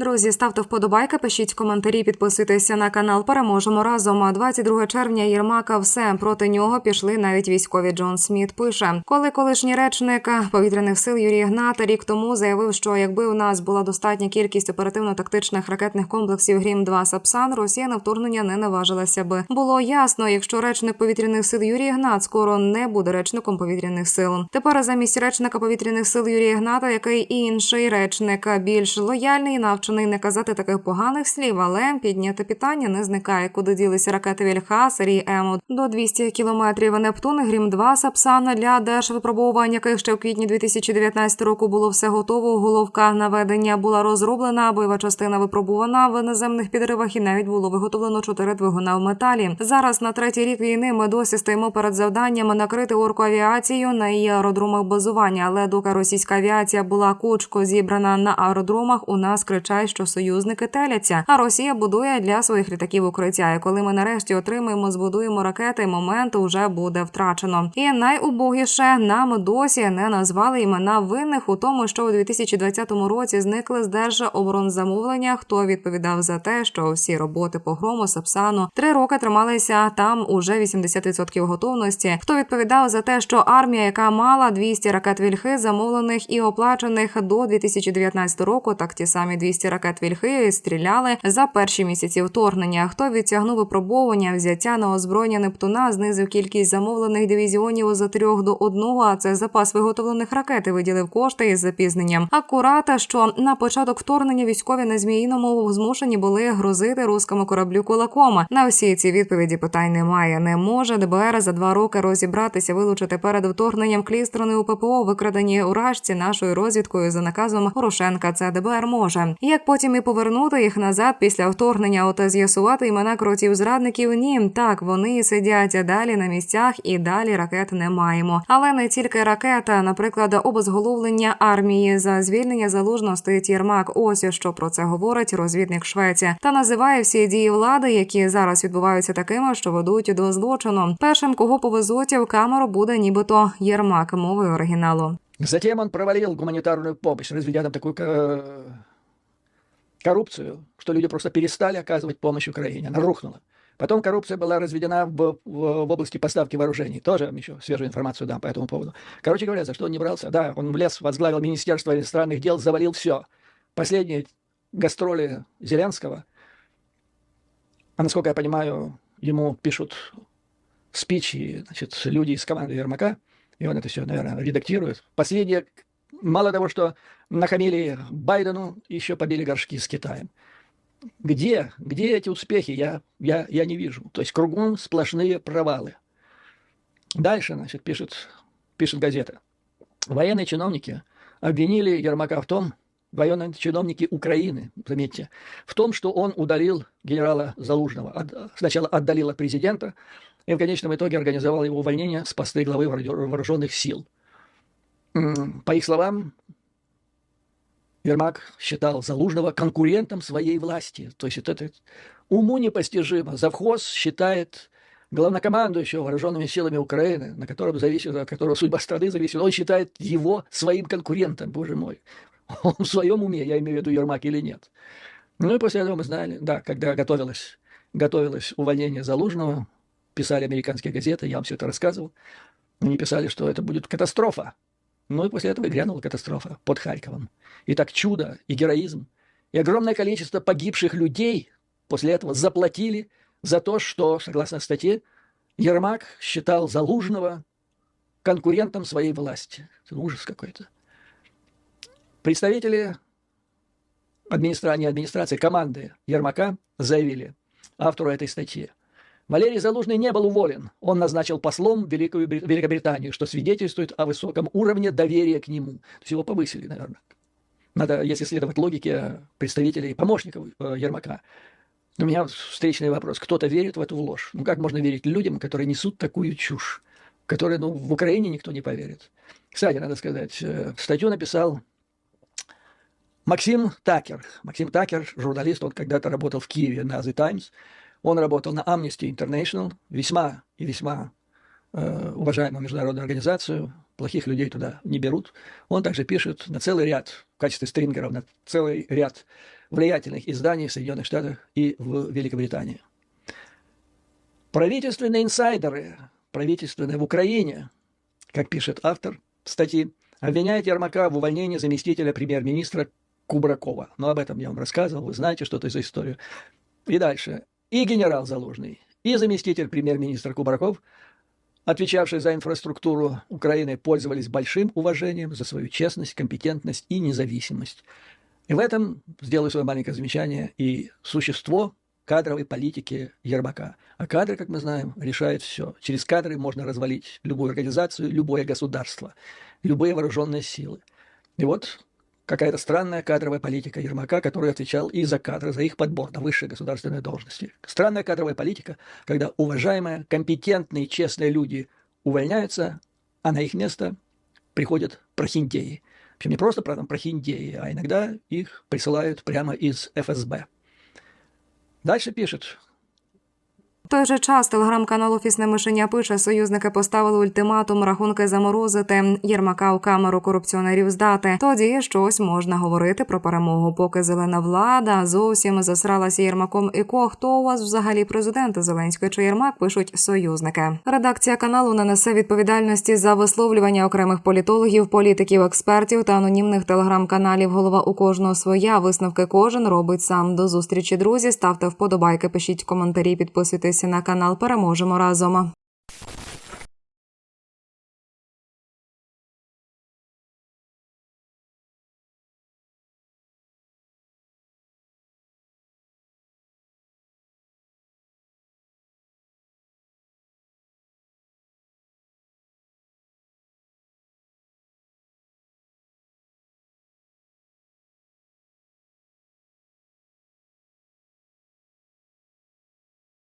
Друзі, ставте вподобайки, пишіть коментарі, підписуйтеся на канал. Переможемо разом. А 22 червня Єрмака все проти нього пішли навіть військові. Джон Сміт пише, коли колишній речник повітряних сил Юрій Гнат рік тому заявив, що якби у нас була достатня кількість оперативно-тактичних ракетних комплексів Грім 2 Сапсан, Росія на вторгнення не наважилася би. Було ясно, якщо речник повітряних сил Юрій Гнат скоро не буде речником повітряних сил. Тепер замість речника повітряних сил Юрія Гната, який інший речник більш лояльний і навчений не казати таких поганих слів, але підняте питання не зникає. Куди ділися ракети Вільха, серії М до 200 кілометрів. Нептун, Грім 2 Сапсан для держвипробовувань, яких ще в квітні 2019 року було все готово. Головка наведення була розроблена, бойова частина випробувана в наземних підривах, і навіть було виготовлено чотири двигуна в металі. Зараз на третій рік війни ми досі стоїмо перед завданням накрити орку авіацію на її аеродромах базування. Але доки російська авіація була кучко зібрана на аеродромах, у нас кричать, що союзники теляться. А Росія будує для своїх літаків укриття. І коли ми нарешті отримаємо, збудуємо ракети, момент уже буде втрачено. І найубогіше нам досі не назвали імена винних у тому, що у 2020 році зникли з держоборонзамовлення. Хто відповідав за те, що всі роботи по грому Сапсану три роки трималися там уже 80% готовності. Хто відповідав за те, що армія, яка мала 200 ракет вільхи, замовлених і оплачених до 2019 року, так ті самі 200 ракет вільхи стріляли за перші місяці вторгнення. Хто відтягнув випробовування взяття на озброєння Нептуна, знизив кількість замовлених дивізіонів з трьох до одного. А це запас виготовлених ракет і виділив кошти із запізненням. Акурата, що на початок вторгнення військові на зміїному змушені були грозити руському кораблю кулаком. На всі ці відповіді питань немає. Не може ДБР за два роки розібратися, вилучити перед вторгненням клістрони у ППО, викрадені уражці нашою розвідкою за наказом Порошенка. Це ДБР може. Як потім і повернути їх назад після вторгнення, оте з'ясувати імена кротів зрадників. Ні, так вони сидять далі на місцях і далі ракет не маємо. Але не тільки ракета, наприклад, обезголовлення армії за звільнення залужно стоїть Єрмак. Ось що про це говорить розвідник Швеція та називає всі дії влади, які зараз відбуваються такими, що ведуть до злочину. Першим, кого повезуть в камеру, буде нібито Єрмак мовою оригіналу. Затем он провалил гуманитарную помощь, разведя там такую э, коррупцию, что люди просто перестали оказывать помощь Украине. Она рухнула. Потом коррупция была разведена в, в, в области поставки вооружений. Тоже еще свежую информацию дам по этому поводу. Короче говоря, за что он не брался? Да, он влез, возглавил Министерство иностранных дел, завалил все. Последние гастроли Зеленского, а насколько я понимаю, ему пишут спичи значит, люди из команды Ермака, и он это все, наверное, редактирует. Последние, мало того, что нахамили Байдену, еще побили горшки с Китаем. Где, где эти успехи, я, я, я не вижу. То есть кругом сплошные провалы. Дальше, значит, пишет, пишет газета. Военные чиновники обвинили Ермака в том, военные чиновники Украины, заметьте, в том, что он удалил генерала Залужного. От- сначала отдалил от президента, и в конечном итоге организовал его увольнение с посты главы вооруженных сил. По их словам, Ермак считал Залужного конкурентом своей власти. То есть это уму непостижимо. Завхоз считает главнокомандующего вооруженными силами Украины, на котором зависит, от которого судьба страны зависит, он считает его своим конкурентом, боже мой. Он в своем уме, я имею в виду Ермак или нет. Ну и после этого мы знали, да, когда готовилось, готовилось увольнение Залужного, писали американские газеты, я вам все это рассказывал, они писали, что это будет катастрофа. Ну и после этого и грянула катастрофа под Харьковом. И так чудо и героизм, и огромное количество погибших людей после этого заплатили за то, что, согласно статье, Ермак считал Залужного конкурентом своей власти. Это ужас какой-то. Представители администрации, администрации команды Ермака заявили автору этой статьи. Валерий Залужный не был уволен. Он назначил послом Великую Бри- Великобританию, что свидетельствует о высоком уровне доверия к нему. То его повысили, наверное. Надо, если следовать логике представителей, помощников э, Ермака. У меня встречный вопрос. Кто-то верит в эту ложь. Ну как можно верить людям, которые несут такую чушь, которые ну, в Украине никто не поверит? Кстати, надо сказать, э, статью написал Максим Такер. Максим Такер, журналист, он когда-то работал в Киеве на The Times. Он работал на Amnesty International, весьма и весьма э, уважаемую международную организацию. Плохих людей туда не берут. Он также пишет на целый ряд, в качестве стрингеров, на целый ряд влиятельных изданий в Соединенных Штатах и в Великобритании. Правительственные инсайдеры, правительственные в Украине, как пишет автор статьи, обвиняют Ермака в увольнении заместителя премьер-министра Кубракова. Но об этом я вам рассказывал, вы знаете что-то за историю. И дальше. И генерал Залужный, и заместитель премьер-министра Кубраков, отвечавший за инфраструктуру Украины, пользовались большим уважением за свою честность, компетентность и независимость. И в этом сделаю свое маленькое замечание и существо кадровой политики Ермака. А кадры, как мы знаем, решают все. Через кадры можно развалить любую организацию, любое государство, любые вооруженные силы. И вот какая-то странная кадровая политика Ермака, который отвечал и за кадры, за их подбор на высшие государственные должности. Странная кадровая политика, когда уважаемые, компетентные, честные люди увольняются, а на их место приходят прохиндеи. Причем не просто правда, прохиндеи, а иногда их присылают прямо из ФСБ. Дальше пишет. Той же час телеграм-канал Офісне мишеня пише, союзники поставили ультиматум рахунки заморозити Єрмака у камеру корупціонерів здати. Тоді щось можна говорити про перемогу. Поки зелена влада зовсім засралася Єрмаком і ко. Хто у вас взагалі президент Зеленський чи Єрмак? Пишуть союзники. Редакція каналу не несе відповідальності за висловлювання окремих політологів, політиків, експертів та анонімних телеграм-каналів. Голова у кожного своя. Висновки кожен робить сам. До зустрічі, друзі. Ставте вподобайки, пишіть коментарі, підписуйтесь на канал. Переможемо разом.